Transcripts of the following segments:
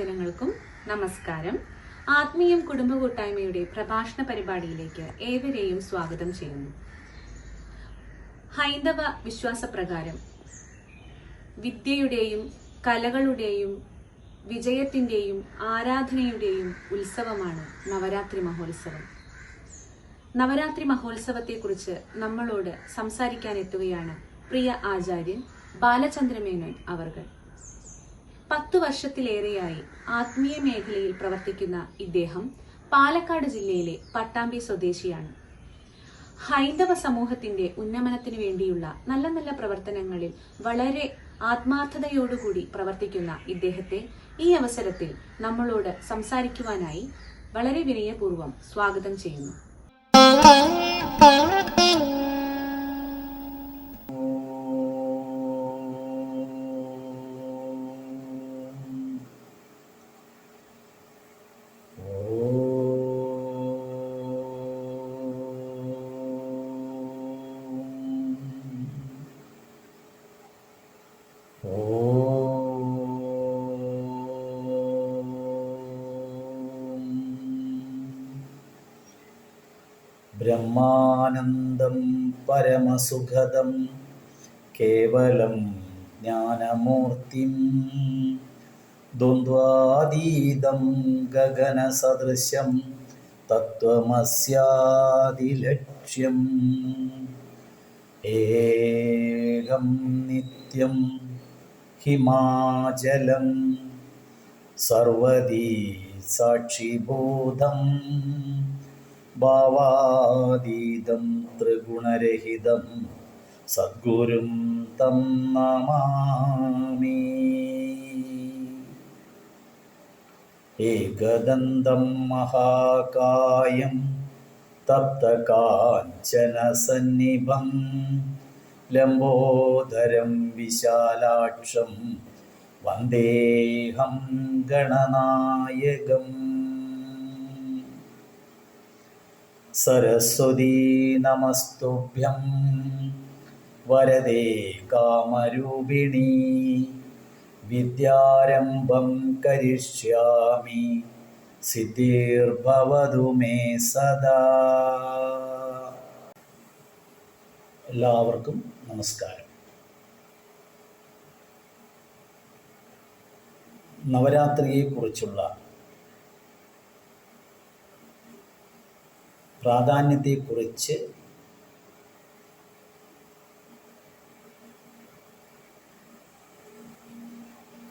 സജ്ജനങ്ങൾക്കും നമസ്കാരം. ആത്മീയം കുടുംബ കൂട്ടായ്മയുടെ പ്രഭാഷണ പരിപാടിയിലേക്ക് ഏവരെയും സ്വാഗതം ചെയ്യുന്നു. ഹൈന്ദവ വിശ്വാസപ്രകാരം വിദ്യയുടെയും കലകളുടെയും വിജയത്തിന്റെയും ആരാധനയുടെയും ഉത്സവമാണ് നവരാത്രി മഹോത്സവം. നവരാത്രി മഹോത്സവത്തെക്കുറിച്ച് നമ്മളോട് സംസാരിക്കാൻ എത്തുകയാണ് പ്രിയ ആചാര്യൻ ബാലചന്ദ്രമേനോൻ അവർകൾ പത്തു വർഷത്തിലേറെയായി ആത്മീയ മേഖലയിൽ പ്രവർത്തിക്കുന്ന ഇദ്ദേഹം പാലക്കാട് ജില്ലയിലെ പട്ടാമ്പി സ്വദേശിയാണ്. ഹൈന്ദവ സമൂഹത്തിന്റെ ഉന്നമനത്തിനു വേണ്ടിയുള്ള നല്ല നല്ല പ്രവർത്തനങ്ങളിൽ വളരെ ആത്മാർത്ഥതയോടുകൂടി പ്രവർത്തിക്കുന്ന ഇദ്ദേഹത്തെ ഈ അവസരത്തിൽ നമ്മളോട് സംസാരിക്കുവാനായി വളരെ വിനയപൂർവം സ്വാഗതം ചെയ്യുന്നു. ബ്രഹ്മാനന്ദം പരമസുഖദം കേവലം ജ്ഞാനമൂർത്തിം ദ്വന്ദ്വാതീതം ഗഗനസദൃശം തത്വമസ്യാദിലക്ഷ്യം ഏകം നിത്യം ഹിമാചലം. സർവദീ സാക്ഷിബോധം. ഭാവാതീതം ത്രിഗുണരഹിതം. സദ്ഗുരും തം നമാമി. ഏകദന്തം മഹാകായം തപ്തകാഞ്ചനസന്നിഭം. ലംബോദരം വിശാലാക്ഷം വന്ദേഹം ഗണനായകം. സരസ്വതീ നമസ്തുഭ്യം. വരദേ കാമരൂപിണി. വിദ്യാരംഭം കരിഷ്യാമി. സിദ്ധിർഭവതു മേ സദാ. എല്ലാവർക്കും നമസ്കാരം. നവരാത്രിയെക്കുറിച്ചുള്ള പ്രാധാന്യത്തെക്കുറിച്ച്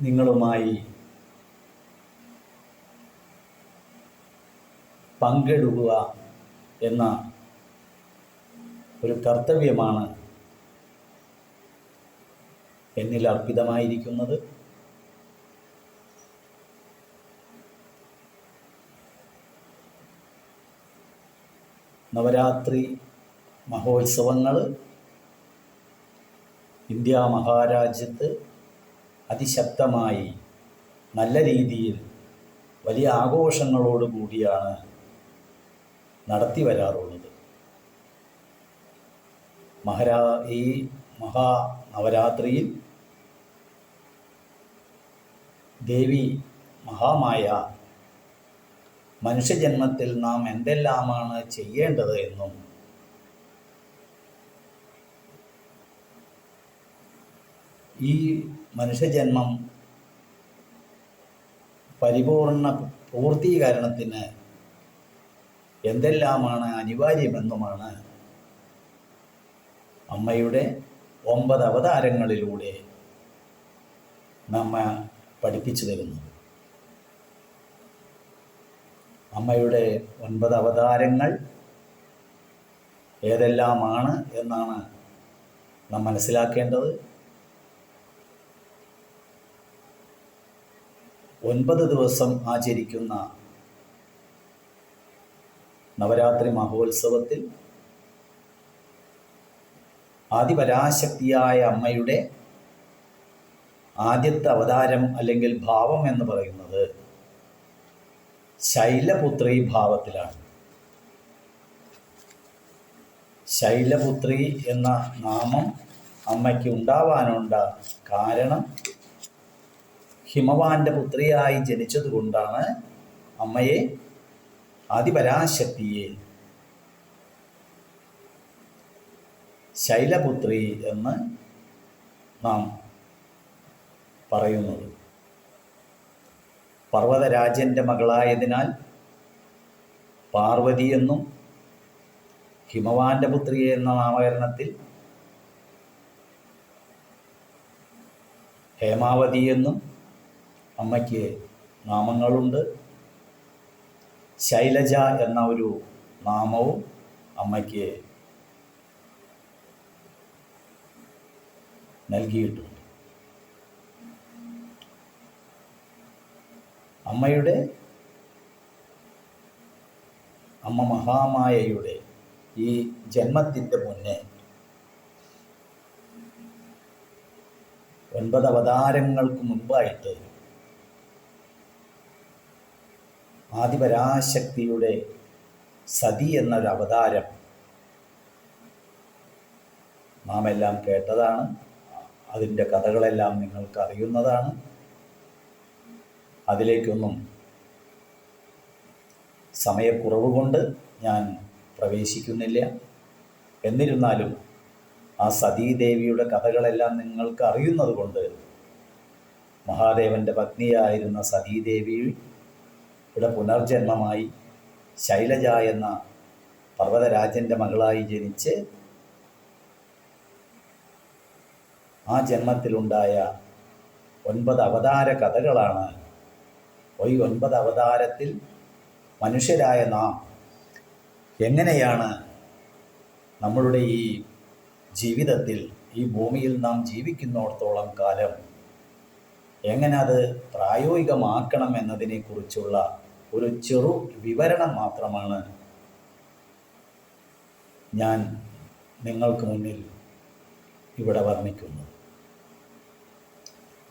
നിങ്ങളുമായി പങ്കിടുക എന്ന ഒരു കർത്തവ്യമാണ് എന്നിൽ അർപ്പിതമായിരിക്കുന്നത്. നവരാത്രി മഹോത്സവങ്ങൾ ഇന്ത്യ മഹാരാജ്യത്ത് അതിശക്തമായി നല്ല രീതിയിൽ വലിയ ആഘോഷങ്ങളോട് കൂടിയാണ് നടത്തി വരാറുള്ളത്. മഹാരാ ഈ മഹാ നവരാത്രിയിൽ ദേവി മഹാമായ മനുഷ്യജന്മത്തിൽ നാം എന്തെല്ലാമാണ് ചെയ്യേണ്ടത് എന്നും ഈ മനുഷ്യജന്മം പരിപൂർണ പൂർത്തീകരണത്തിന് എന്തെല്ലാമാണ് അനിവാര്യമെന്നുമാണ് അമ്മയുടെ ഒമ്പത് അവതാരങ്ങളിലൂടെ നമ്മെ പഠിപ്പിച്ചു തരുന്നത് അമ്മയുടെ ഒൻപത് അവതാരങ്ങൾ ഏതെല്ലാമാണ് എന്നാണ് നാം മനസ്സിലാക്കേണ്ടത്. ഒൻപത് ദിവസം ആചരിക്കുന്ന നവരാത്രി മഹോത്സവത്തിൽ ആദിപരാശക്തിയായ അമ്മയുടെ ആദ്യത്തെ അവതാരം അല്ലെങ്കിൽ ഭാവം എന്ന് പറയുന്നത് ശൈലപുത്രി ഭാവത്തിലാണ്. ശൈലപുത്രി എന്ന നാമം അമ്മയ്ക്ക് ഉണ്ടാവാനുണ്ട കാരണം ഹിമവാന്റെ പുത്രിയായി ജനിച്ചതുകൊണ്ടാണ് അമ്മയെ അതിപരാശക്തിയെ ശൈലപുത്രി എന്ന് നാം പറയുന്നത്. പർവതരാജന്റെ മകളായതിനാൽ പാർവതി എന്നും ഹിമവാന്റെ പുത്രി എന്ന നാമകരണത്തിൽ ഹേമാവതി എന്നും അമ്മയ്ക്ക് നാമങ്ങളുണ്ട്. ശൈലജ എന്ന ഒരു നാമവും അമ്മയ്ക്ക് നൽകിയിട്ടുണ്ട്. അമ്മയുടെ അമ്മ മഹാമായയുടെ ഈ ജന്മത്തിന്റെ മുന്നേ ഒൻപത് അവതാരങ്ങൾക്ക് മുമ്പായിട്ട് ആദിപരാശക്തിയുടെ സതി എന്നൊരു അവതാരം നാം എല്ലാം കേട്ടതാണ്. അതിന്റെ കഥകളെല്ലാം നിങ്ങൾക്ക് അറിയുന്നതാണ്. അതിലേക്കൊന്നും സമയക്കുറവ് കൊണ്ട് ഞാൻ പ്രവേശിക്കുന്നില്ല. എന്നിരുന്നാലും ആ സതീദേവിയുടെ കഥകളെല്ലാം നിങ്ങൾക്ക് അറിയുന്നത് കൊണ്ട് മഹാദേവന്റെ പത്നിയായിരുന്ന സതീദേവിയുടെ പുനർജന്മമായി ശൈലജ എന്ന പർവതരാജന്റെ മകളായി ജനിച്ച് ആ ജന്മത്തിലുണ്ടായ ഒൻപത് അവതാര കഥകളാണ് ഈ ഒൻപത് അവതാരത്തിൽ മനുഷ്യരായ നാം എങ്ങനെയാണ് നമ്മളുടെ ഈ ജീവിതത്തിൽ ഈ ഭൂമിയിൽ നാം ജീവിക്കുന്നിടത്തോളം കാലം എങ്ങനെ അത് പ്രായോഗികമാക്കണം എന്നതിനെക്കുറിച്ചുള്ള ഒരു ചെറു വിവരണം മാത്രമാണ് ഞാൻ നിങ്ങൾക്ക് മുന്നിൽ ഇവിടെ വർണിക്കുന്നത്.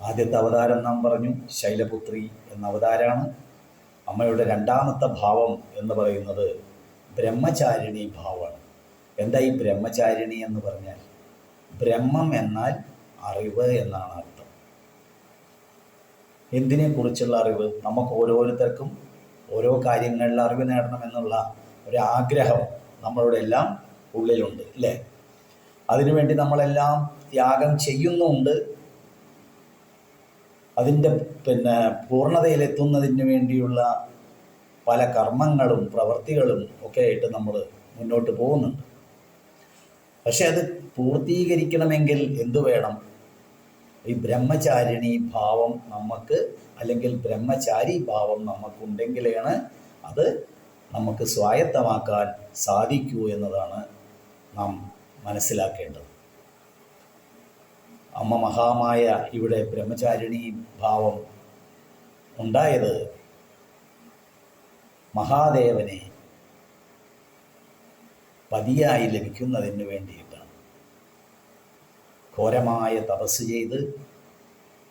ആദ്യത്തെ അവതാരം നാം പറഞ്ഞു ശൈലപുത്രി എന്ന അവതാരമാണ് അമ്മയുടെ രണ്ടാമത്തെ ഭാവം എന്ന് പറയുന്നത് ബ്രഹ്മചാരിണി ഭാവമാണ്. എന്താ ഈ ബ്രഹ്മചാരിണി എന്ന് പറഞ്ഞാൽ? ബ്രഹ്മം എന്നാൽ അറിവ് എന്നാണ് അർത്ഥം. എന്തിനെക്കുറിച്ചുള്ള അറിവ്? നമുക്ക് ഓരോരുത്തർക്കും ഓരോ കാര്യങ്ങളിൽ അറിവ് നേടണമെന്നുള്ള ഒരു ആഗ്രഹം നമ്മളുടെ എല്ലാം ഉള്ളിലുണ്ട് അല്ലേ? അതിനുവേണ്ടി നമ്മളെല്ലാം ത്യാഗം ചെയ്യുന്നുണ്ട്. അതിന്റെ പിന്നെ പൂർണതയിലെത്തുന്നതിന് വേണ്ടിയുള്ള പല കർമ്മങ്ങളും പ്രവൃത്തികളും ഒക്കെ ആയിട്ട് നമ്മൾ മുന്നോട്ട് പോകുന്നുണ്ട്. പക്ഷെ അത് പൂർത്തീകരിക്കണമെങ്കിൽ എന്തു വേണം? ഈ ബ്രഹ്മചാരിണി ഭാവം നമുക്ക് അല്ലെങ്കിൽ ബ്രഹ്മചാരി ഭാവം നമുക്കുണ്ടെങ്കിലാണ് അത് നമുക്ക് സ്വായത്തമാക്കാൻ സാധിക്കൂ എന്നതാണ് നാം മനസ്സിലാക്കേണ്ടത്. അമ്മ മഹാമായ ഇവിടെ ബ്രഹ്മചാരിണി ഭാവം ഉണ്ടായത് മഹാദേവനെ പതിയായി ലഭിക്കുന്നതിന് വേണ്ടിയിട്ടാണ്. ഘോരമായ തപസ് ചെയ്ത്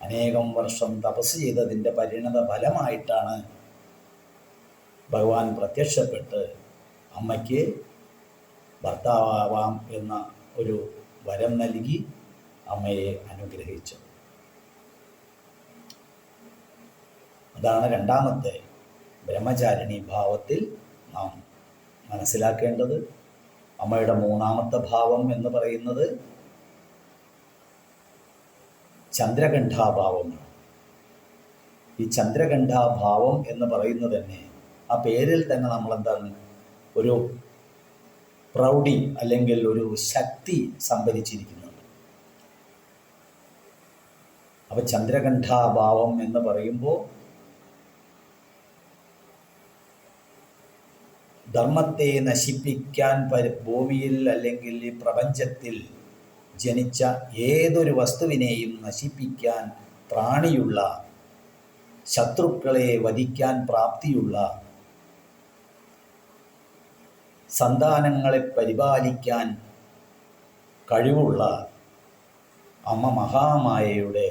അനേകം വർഷം തപസ് ചെയ്തതിന്റെ പരിണത ഫലമായിട്ടാണ് ഭഗവാൻ പ്രത്യക്ഷപ്പെട്ട് അമ്മയ്ക്ക് ഭർത്താവാം എന്ന ഒരു വരം നൽകി അമ്മയെ അനുഗ്രഹിച്ചു. അതാണ് രണ്ടാമത്തെ ബ്രഹ്മചാരിണി ഭാവത്തിൽ നാം മനസ്സിലാക്കേണ്ടത്. അമ്മയുടെ മൂന്നാമത്തെ ഭാവം എന്ന് പറയുന്നത് ചന്ദ്രകണ്ഠാഭാവമാണ്. ഈ ചന്ദ്രകണ്ഠാഭാവം എന്ന് പറയുന്നത് തന്നെ ആ പേരിൽ തന്നെ നമ്മൾ എന്താണ് ഒരു പ്രൗഢി അല്ലെങ്കിൽ ഒരു ശക്തി സംഭരിച്ചിരിക്കുന്നുണ്ട് അപ്പൊ ചന്ദ്രകണ്ഠാഭാവം എന്ന് പറയുമ്പോൾ ധർമ്മത്തെ നശിപ്പിക്കാൻ ഭൂമിയിൽ അല്ലെങ്കിൽ ഈ പ്രപഞ്ചത്തിൽ ജനിച്ച ഏതൊരു വസ്തുവിനെയും നശിപ്പിക്കാൻ പ്രാണിയുള്ള ശത്രുക്കളെ വധിക്കാൻ പ്രാപ്തിയുള്ള സന്താനങ്ങളെ പരിപാലിക്കാൻ കഴിവുള്ള അമ്മ മഹാമായയുടെ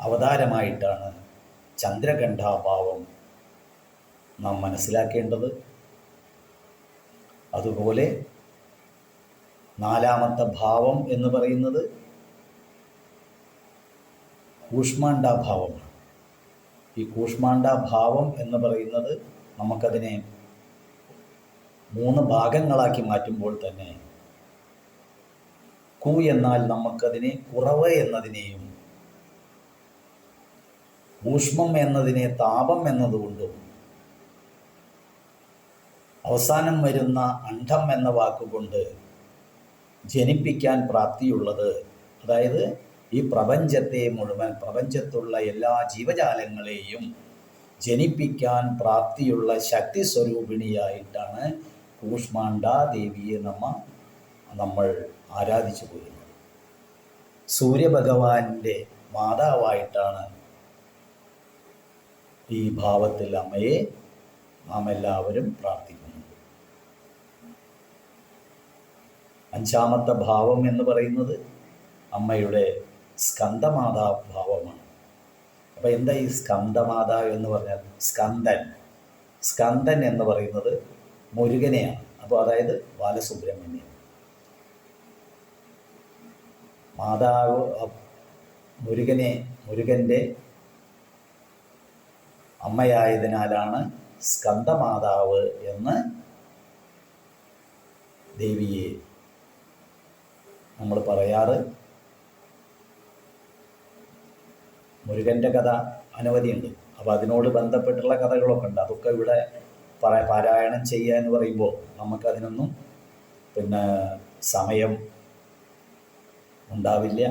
അവതാരമായിട്ടാണ് ചന്ദ്രകണ്ഠാഭാവം നാം മനസ്സിലാക്കേണ്ടത്. അതുപോലെ നാലാമത്തെ ഭാവം എന്ന് പറയുന്നത് കൂഷ്മാണ്ഡാഭാവമാണ് ഈ കൂഷ്മാണ്ഡാഭാവം എന്ന് പറയുന്നത് നമുക്കതിനെ മൂന്ന് ഭാഗങ്ങളാക്കി മാറ്റുമ്പോൾ തന്നെ കു എന്നാൽ നമുക്കതിനെ കുറവ് എന്നതിനെയും ഊഷ്മം എന്നതിനെ താപം എന്നതുകൊണ്ടും അവസാനം വരുന്ന അണ്ഡം എന്ന വാക്കുകൊണ്ട് ജനിപ്പിക്കാൻ പ്രാപ്തിയുള്ളത്. അതായത് ഈ പ്രപഞ്ചത്തെ മുഴുവൻ പ്രപഞ്ചത്തുള്ള എല്ലാ ജീവജാലങ്ങളെയും ജനിപ്പിക്കാൻ പ്രാപ്തിയുള്ള ശക്തി സ്വരൂപിണിയായിട്ടാണ് കൂഷ്മാണ്ട ദേവിയെ നമ്മ നമ്മൾ ആരാധിച്ചു പോരുന്നത്. സൂര്യഭഗവാന്റെ മാതാവായിട്ടാണ് ഈ ഭാവത്തിൽ അമ്മയെ നാം എല്ലാവരും പ്രാർത്ഥിക്കുന്നു. അഞ്ചാമത്തെ ഭാവം എന്ന് പറയുന്നത് അമ്മയുടെ സ്കന്ദമാതാ ഭാവമാണ്. അപ്പോൾ എന്താ ഈ സ്കന്ദമാതാ എന്ന് പറഞ്ഞാൽ സ്കന്ദൻ സ്കന്ദൻ എന്ന് പറയുന്നത് മുരുകനെയാണ്. അപ്പോൾ അതായത് ബാലസുബ്രഹ്മണ്യൻ. മാതാവ് മുരുകനെ മുരുകന്റെ അമ്മയായതിനാലാണ് സ്കന്ദമാതാവ് എന്ന് ദേവിയെ നമ്മൾ പറയാറ്. മുരുകന്റെ കഥ അനവധിയുണ്ട്. അപ്പോൾ അതിനോട് ബന്ധപ്പെട്ടുള്ള കഥകളൊക്കെ ഉണ്ട്. അതൊക്കെ ഇവിടെ പറ പാരായണം ചെയ്യുക എന്ന് പറയുമ്പോൾ നമുക്കതിനൊന്നും പിന്നെ സമയം ഉണ്ടാവില്ല.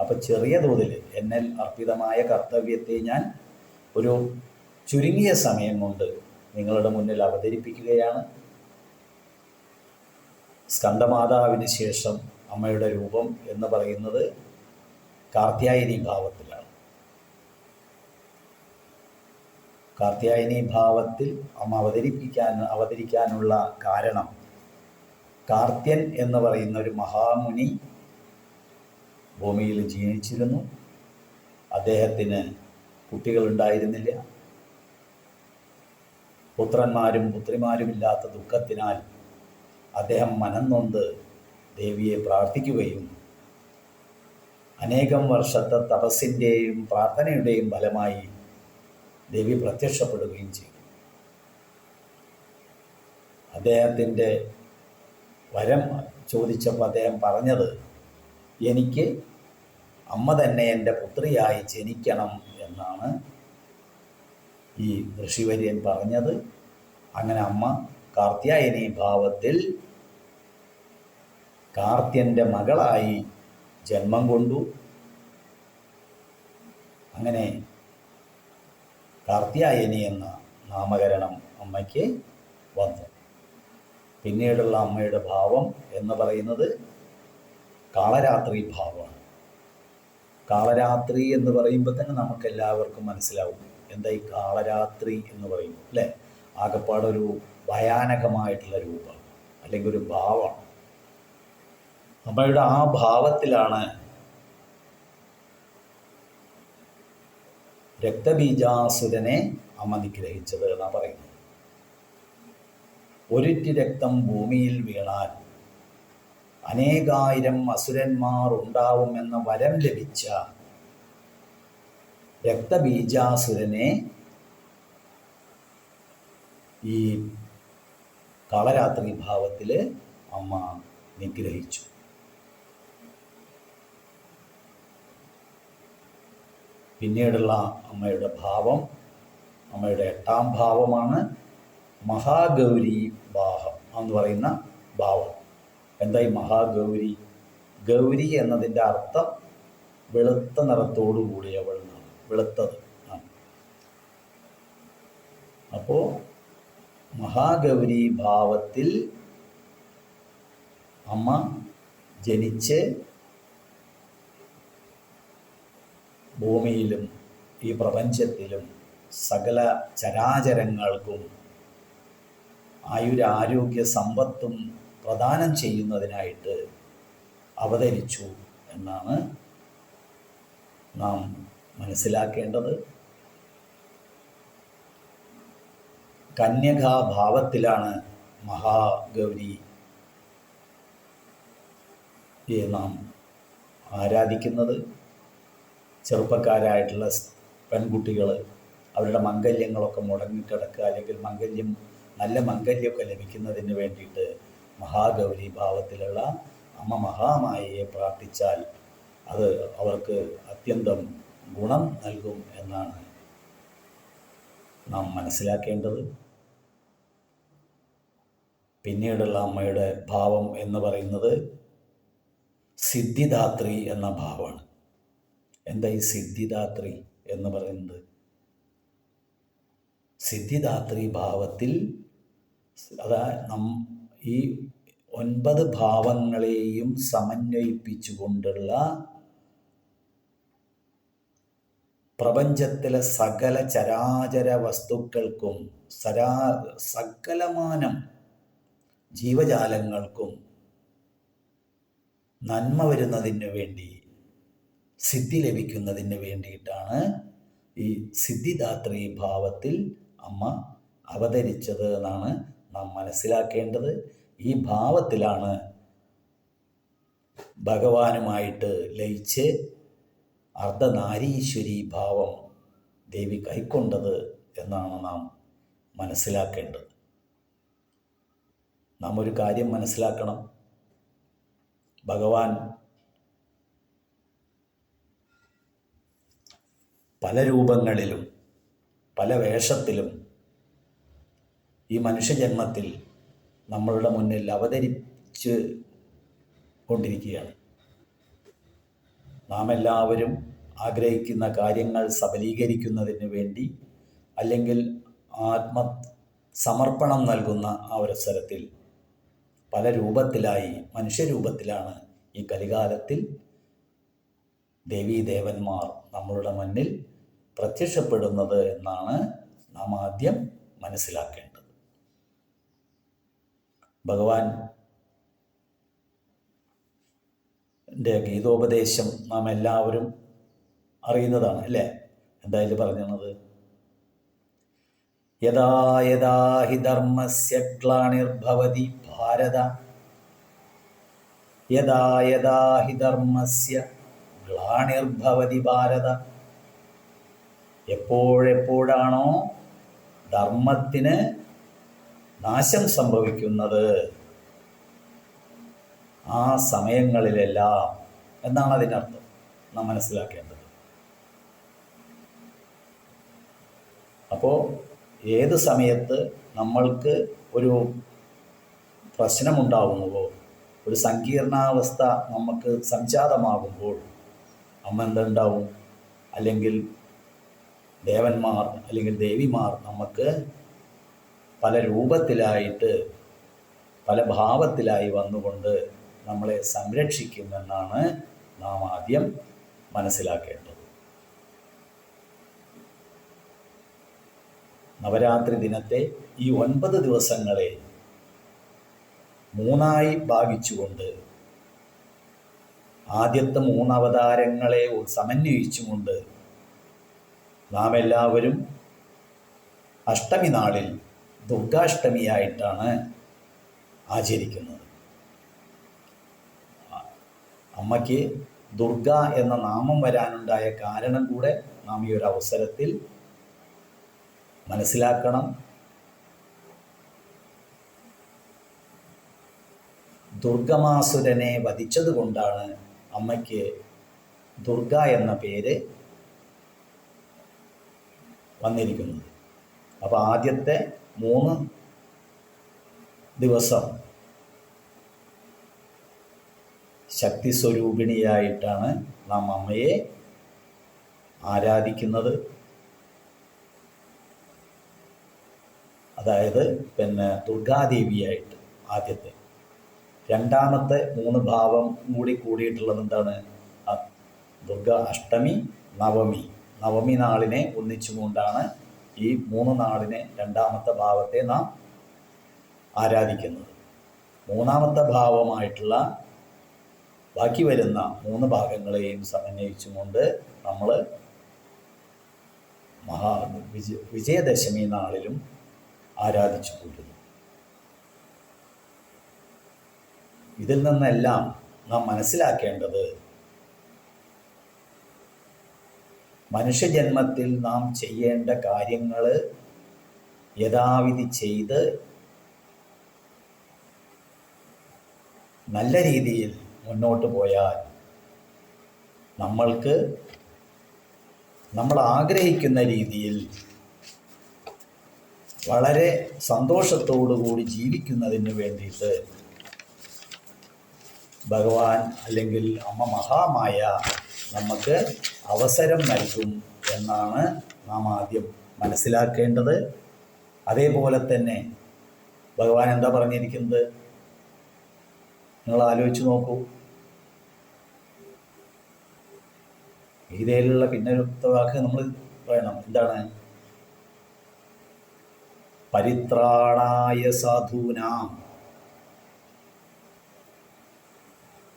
അപ്പോൾ ചെറിയ തോതിൽ എന്നിൽ അർപ്പിതമായ കർത്തവ്യത്തെ ഞാൻ ഒരു ചുരുങ്ങിയ സമയം കൊണ്ട് നിങ്ങളുടെ മുന്നിൽ അവതരിപ്പിക്കുകയാണ്. സ്കന്ദമാതാവിന് ശേഷം അമ്മയുടെ രൂപം എന്ന് പറയുന്നത് കാർത്യായനി ഭാവത്തിലാണ്. കാർത്യായനി ഭാവത്തിൽ അമ്മ അവതരിപ്പിക്കാൻ അവതരിക്കാനുള്ള കാരണം കാർത്യൻ എന്ന് പറയുന്ന ഒരു മഹാമുനി ഭൂമിയിൽ ജീവിച്ചിരുന്നു. അദ്ദേഹത്തിന് കുട്ടികളുണ്ടായിരുന്നില്ല. പുത്രന്മാരും പുത്രിമാരുമില്ലാത്ത ദുഃഖത്തിനാൽ അദ്ദേഹം മനം നൊന്ത് ദേവിയെ പ്രാർത്ഥിക്കുകയും അനേകം വർഷത്തെ തപസ്സിന്റെയും പ്രാർത്ഥനയുടെയും ഫലമായി ദേവി പ്രത്യക്ഷപ്പെടുകയും ചെയ്തു. അദ്ദേഹത്തിന്റെ വരം ചോദിച്ചപ്പോൾ അദ്ദേഹം പറഞ്ഞത് എനിക്ക് അമ്മ തന്നെ എന്റെ പുത്രിയായി ജനിക്കണം എന്നാണ് ഈ ഋഷിവര്യൻ പറഞ്ഞത്. അങ്ങനെ അമ്മ കാർത്യായനി ഭാവത്തിൽ കാർത്യന്റെ മകളായി ജന്മം കൊണ്ടു. അങ്ങനെ കാർത്യായനി എന്ന നാമകരണം അമ്മയ്ക്ക് വന്നു. പിന്നീടുള്ള അമ്മയുടെ ഭാവം എന്ന് പറയുന്നത് കാളരാത്രി ഭാവമാണ്. കാളരാത്രി എന്ന് പറയുമ്പോൾ തന്നെ നമുക്കെല്ലാവർക്കും മനസ്സിലാവും എന്താ ഈ കാളരാത്രി എന്ന് പറയുന്നു അല്ലേ? ആകപ്പാടൊരു ഭയാനകമായിട്ടുള്ള രൂപം അല്ലെങ്കിൽ ഒരു ഭാവം. അമ്മയുടെ ആ ഭാവത്തിലാണ് രക്തബീജാസുരനെ അമ്മ നിഗ്രഹിച്ചത് എന്നാണ് പറയുന്നത്. ഒരിറ്റി രക്തം ഭൂമിയിൽ വീണാൽ അനേകായിരം അസുരന്മാർ ഉണ്ടാവുമെന്ന വരം ലഭിച്ച രക്തബീജാസുരനെ ഈ കാളരാത്രി ഭാവത്തിൽ അമ്മ നിഗ്രഹിച്ചു. പിന്നീടുള്ള അമ്മയുടെ ഭാവം അമ്മയുടെ എട്ടാം ഭാവമാണ് മഹാഗൗരി ഭാവം എന്ന് പറയുന്ന ഭാവം. എന്തായി മഹാഗൗരി? ഗൗരി എന്നതിന്റെ അർത്ഥം വെളുത്ത നിറത്തോടു കൂടിയവൾ വെളുത്തത്. ആണ് അപ്പോൾ മഹാഗൗരി ഭാവത്തിൽ അമ്മ ജനിച്ച് ഭൂമിയിലും ഈ പ്രപഞ്ചത്തിലും സകല ചരാചരങ്ങൾക്കും ആയുരാരോഗ്യ സമ്പത്തും പ്രദാനം ചെയ്യുന്നതിനായിട്ട് അവതരിച്ചു എന്നാണ് നാം മനസ്സിലാക്കേണ്ടത് കന്യകാഭാവത്തിലാണ് മഹാഗൗരി നാം ആരാധിക്കുന്നത്. ചെറുപ്പക്കാരായിട്ടുള്ള പെൺകുട്ടികൾ അവരുടെ മംഗല്യങ്ങളൊക്കെ മുടങ്ങിക്കിടക്കുക അല്ലെങ്കിൽ മംഗല്യം നല്ല മംഗല്യമൊക്കെ ലഭിക്കുന്നതിന് വേണ്ടിയിട്ട് മഹാഗൗരി ഭാവത്തിലുള്ള അമ്മ മഹാമായയെ പ്രാർത്ഥിച്ചാൽ അത് അവർക്ക് അത്യന്തം ഗുണം നൽകും എന്നാണ് നാം മനസ്സിലാക്കേണ്ടത്. പിന്നീടുള്ള അമ്മയുടെ ഭാവം എന്ന് പറയുന്നത് സിദ്ധിദാത്രി എന്ന ഭാവമാണ്. എന്താ ഈ സിദ്ധിദാത്രി എന്ന് പറയുന്നത്? സിദ്ധിദാത്രി ഭാവത്തിൽ അതാ നം ഈ ഒൻപത് ഭാവങ്ങളെയും സമന്വയിപ്പിച്ചുകൊണ്ടുള്ള പ്രപഞ്ചത്തിലെ സകല ചരാചര വസ്തുക്കൾക്കും സരാ സകലമാനം ജീവജാലങ്ങൾക്കും നന്മ വരുന്നതിന് വേണ്ടി സിദ്ധി ലഭിക്കുന്നതിന് വേണ്ടിയിട്ടാണ് ഈ സിദ്ധിദാത്രി ഭാവത്തിൽ അമ്മ അവതരിച്ചത് എന്നാണ് നാം മനസ്സിലാക്കേണ്ടത്. ഈ ഭാവത്തിലാണ് ഭഗവാനുമായിട്ട് ലയിച്ച് അർദ്ധനാരീശ്വരി ഭാവം ദേവി കൈക്കൊണ്ടത് എന്നാണ് നാം മനസ്സിലാക്കേണ്ടത്. നാം ഒരു കാര്യം മനസ്സിലാക്കണം. ഭഗവാൻ പല രൂപങ്ങളിലും പല വേഷത്തിലും ഈ മനുഷ്യജന്മത്തിൽ നമ്മളുടെ മുന്നിൽ അവതരിച്ച് കൊണ്ടിരിക്കുകയാണ്. നാം എല്ലാവരും ആഗ്രഹിക്കുന്ന കാര്യങ്ങൾ സബലീകരിക്കുന്നതിന് വേണ്ടി അല്ലെങ്കിൽ ആത്മ സമർപ്പണം നൽകുന്ന അവസരത്തിൽ പല രൂപത്തിലായി മനുഷ്യരൂപത്തിലാണ് ഈ കലികാലത്തിൽ ദേവീദേവന്മാർ നമ്മളുടെ മുന്നിൽ പ്രത്യക്ഷപ്പെടുന്നത് എന്നാണ് നാം ആദ്യം മനസ്സിലാക്കേണ്ടത്. ഭഗവാൻ ഗീതോപദേശം നാം എല്ലാവരും അറിയുന്നതാണ് അല്ലേ? എന്താ ഇതിൽ പറഞ്ഞത് യഥാ യഥാ ഹി ധർമ്മസ്യ ഗ്ലാനിർഭവതി ഭാരത. യഥാ യഥാ ഹി ധർമ്മസ്യ ഗ്ലാണിർഭവതി ഭാരത. എപ്പോഴെപ്പോഴാണോ ധർമ്മത്തിന് നാശം സംഭവിക്കുന്നത്? ആ സമയങ്ങളിലെല്ലാം എന്നാണ് അതിനർത്ഥം നാം മനസ്സിലാക്കേണ്ടത്. അപ്പോൾ ഏത് സമയത്ത് നമ്മൾക്ക് ഒരു പ്രശ്നമുണ്ടാകുന്നുവോ ഒരു സങ്കീർണാവസ്ഥ നമുക്ക് സംജാതമാകുമ്പോൾ അമ്മ എന്തുണ്ടാവും? അല്ലെങ്കിൽ ദേവന്മാർ അല്ലെങ്കിൽ ദേവിമാർ നമുക്ക് പല രൂപത്തിലായിട്ട് പല ഭാവത്തിലായി വന്നുകൊണ്ട് നമ്മളെ സംരക്ഷിക്കുമെന്നാണ് നാം ആദ്യം മനസ്സിലാക്കേണ്ടത്. നവരാത്രി ദിനത്തെ ഈ ഒൻപത് ദിവസങ്ങളെ മൂന്നായി ഭാഗിച്ചുകൊണ്ട് ആദ്യത്തെ മൂന്നവതാരങ്ങളെ സമന്വയിച്ചുകൊണ്ട് നാം എല്ലാവരും അഷ്ടമി നാളിൽ ദുർഗാഷ്ടമിയായിട്ടാണ് ആചരിക്കുന്നത്. അമ്മയ്ക്ക് ദുർഗ എന്ന നാമം വരാനുണ്ടായ കാരണം കൂടെ നാം ഈ ഒരു അവസരത്തിൽ മനസ്സിലാക്കണം. ദുർഗമാസുരനെ വധിച്ചതുകൊണ്ടാണ് അമ്മയ്ക്ക് ദുർഗ എന്ന പേര് വന്നിരിക്കുന്നത്. അപ്പോൾ ആദ്യത്തെ മൂന്ന് ദിവസം ശക്തി സ്വരൂപിണിയായിട്ടാണ് നാം അമ്മയെ ആരാധിക്കുന്നത്. അതായത് പിന്നെ ദുർഗാദേവിയായിട്ട് ആദ്യത്തെ. രണ്ടാമത്തെ മൂന്ന് ഭാവം കൂടി കൂടിയിട്ടുള്ളത് എന്താണ്? ദുർഗ അഷ്ടമി നവമി. നവമി നാളിനെ ഒന്നിച്ചുകൊണ്ടാണ് ഈ മൂന്ന് നാളിനെ രണ്ടാമത്തെ ഭാവത്തെ നാം ആരാധിക്കുന്നത്. മൂന്നാമത്തെ ഭാവമായിട്ടുള്ള ബാക്കി വരുന്ന മൂന്ന് ഭാഗങ്ങളെയും സമന്വയിച്ചുകൊണ്ട് നമ്മൾ മഹാ വിജയ വിജയദശമി നാളിലും ആരാധിച്ചു പോരുന്നു ഇതിൽ നിന്നെല്ലാം നാം മനസ്സിലാക്കേണ്ടത് മനുഷ്യജന്മത്തിൽ നാം ചെയ്യേണ്ട കാര്യങ്ങൾ യഥാവിധി ചെയ്ത് നല്ല രീതിയിൽ മുന്നോട്ട് പോയാൽ നമ്മൾക്ക് നമ്മൾ ആഗ്രഹിക്കുന്ന രീതിയിൽ വളരെ സന്തോഷത്തോടു കൂടി ജീവിക്കുന്നതിന് വേണ്ടിയിട്ട് ഭഗവാൻ അല്ലെങ്കിൽ അമ്മ മഹാമായ നമുക്ക് അവസരം നൽകും എന്നാണ് നാം ആദ്യം മനസ്സിലാക്കേണ്ടത്. അതേപോലെ തന്നെ ഭഗവാൻ എന്താ പറഞ്ഞിരിക്കുന്നത്? നിങ്ങൾ ആലോചിച്ച് നോക്കൂ. ഗീതയിലുള്ള പിന്നെ ഒരു വാക്ക് നമ്മൾ പറയണം. എന്താണ്? പരിത്രാണായ സാധൂനാം.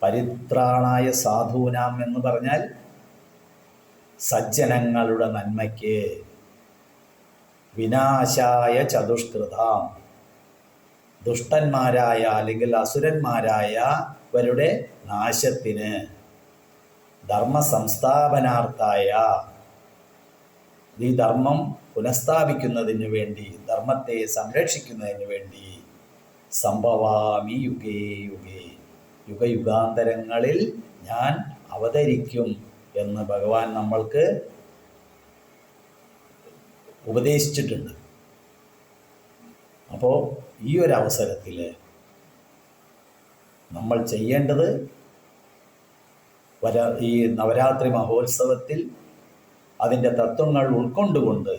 പരിത്രാണായ സാധൂനാം എന്ന് പറഞ്ഞാൽ സജ്ജനങ്ങളുടെ നന്മയ്ക്ക് വിനാശായ ചതുഷ്കൃതാം. ദുഷ്ടന്മാരായ അല്ലെങ്കിൽ അസുരന്മാരായവരുടെ നാശത്തിന് ധർമ്മ സംസ്ഥാപനാർത്ഥായ ഈ ധർമ്മം പുനഃസ്ഥാപിക്കുന്നതിന് വേണ്ടി ധർമ്മത്തെ സംരക്ഷിക്കുന്നതിന് വേണ്ടി സംഭവാമി യുഗേ യുഗേ. യുഗയുഗാന്തരങ്ങളിൽ ഞാൻ അവതരിക്കും എന്ന് ഭഗവാൻ നമ്മൾക്ക് ഉപദേശിച്ചിട്ടുണ്ട്. അപ്പോൾ ഈ ഒരു അവസരത്തിൽ നമ്മൾ ചെയ്യേണ്ടത് വര ഈ നവരാത്രി മഹോത്സവത്തിൽ അതിന്റെ തത്വങ്ങൾ ഉൾക്കൊണ്ടുകൊണ്ട്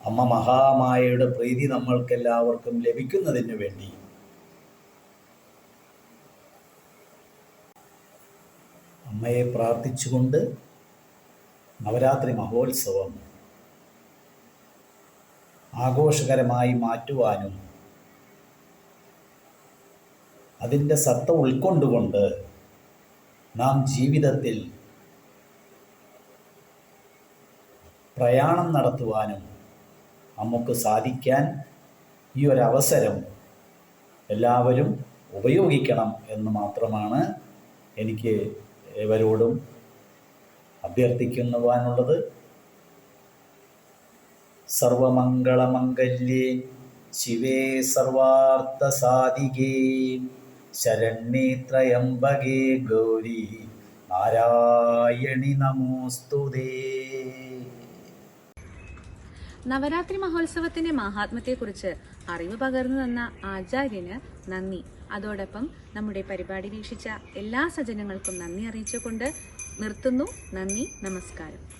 അമ്മ മഹാമായയുടെ പ്രീതി നമ്മൾക്കെല്ലാവർക്കും ലഭിക്കുന്നതിന് വേണ്ടി അമ്മയെ പ്രാർത്ഥിച്ചുകൊണ്ട് നവരാത്രി മഹോത്സവം ആഘോഷകരമായി മാറ്റുവാനും അതിന്റെ സത്ത ഉൾക്കൊണ്ടുകൊണ്ട് നാം ജീവിതത്തിൽ പ്രയാണം നടത്തുവാനും നമുക്ക് സാധിക്കാൻ ഈ ഒരു അവസരം എല്ലാവരും ഉപയോഗിക്കണം എന്ന് മാത്രമാണ് എനിക്ക് ഇവരോടും അഭ്യർത്ഥിക്കുന്നുവാനുള്ളത് സർവമംഗളമംഗല്യേ ശിവേ സർവാർത്ഥസാധികേ. ശരണ്യേ ത്രയംബകേ ഗൗരി. നാരായണി നമോസ്തുതേ നവരാത്രി മഹോത്സവത്തിന്റെ മഹാത്മ്യത്തെക്കുറിച്ച് അറിവ് പകർന്നു തന്ന ആചാര്യന് നന്ദി. അതോടൊപ്പം നമ്മുടെ പരിപാടി വീക്ഷിച്ച എല്ലാ സജ്ജനങ്ങൾക്കും നന്ദി അറിയിച്ചുകൊണ്ട് നിർത്തുന്നു. നന്ദി നമസ്കാരം.